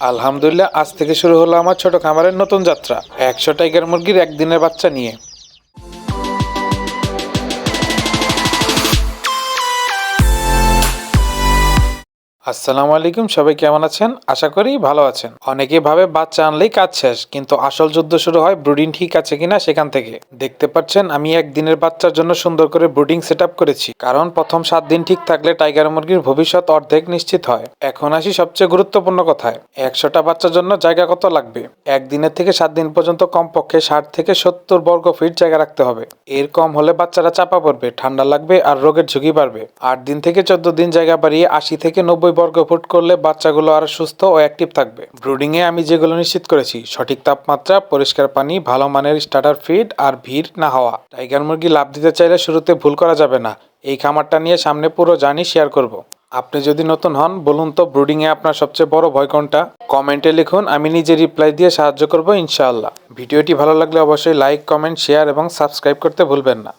আলহামদুলিল্লাহ, আজ থেকে শুরু হলো আমার ছোট খামারের নতুন যাত্রা। একশো টাইগার মুরগির একদিনের বাচ্চা নিয়ে। আসসালামু আলাইকুম, সবাই কেমন আছেন? আশা করি ভালো আছেন। অনেকে ভাবে বাচ্চা আনলেই কাজ শেষ, কিন্তু আসল যুদ্ধ শুরু হয় ব্রুডিং ঠিক আছে কিনা সেখান থেকে। দেখতে পাচ্ছেন, আমি একদিনের বাচ্চার জন্য সুন্দর করে ব্রুডিং সেট করেছি, কারণ প্রথম সাত দিন ঠিক থাকলে টাইগার মুরগির ভবিষ্যৎ অর্ধেক নিশ্চিত হয়। এখন আসি সবচেয়ে গুরুত্বপূর্ণ কথায়, একশোটা বাচ্চার জন্য জায়গা কত লাগবে? একদিনের থেকে সাত দিন পর্যন্ত কমপক্ষে ষাট থেকে সত্তর বর্গ ফিট জায়গা রাখতে হবে। এর কম হলে বাচ্চারা চাপা পড়বে, ঠান্ডা লাগবে আর রোগের ঝুঁকি বাড়বে। আট দিন থেকে চোদ্দ দিন জায়গা বাড়িয়ে আশি থেকে নব্বই বর্গ ফুট করলে বাচ্চাগুলো আরও সুস্থ ও অ্যাক্টিভ থাকবে। ব্রুডিং এ আমি যেগুলো নিশ্চিত করেছি, সঠিক তাপমাত্রা, পরিষ্কার পানি, ভালো মানের স্টার্টার ফিড আর ভিড় না হওয়া। টাইগার মুরগি লাভ দিতে চাইলে শুরুতে ভুল করা যাবে না। এই খামারটা নিয়ে সামনে পুরো জার্নি শেয়ার করব। আপনি যদি নতুন হন, বলুন তো ব্রুডিং এ আপনার সবচেয়ে বড় ভয় কোনটা? কমেন্টে লিখুন, আমি নিজে রিপ্লাই দিয়ে সাহায্য করব ইনশাআল্লাহ। ভিডিওটি ভালো লাগলে অবশ্যই লাইক কমেন্ট শেয়ার এবং সাবস্ক্রাইব করতে ভুলবেন না।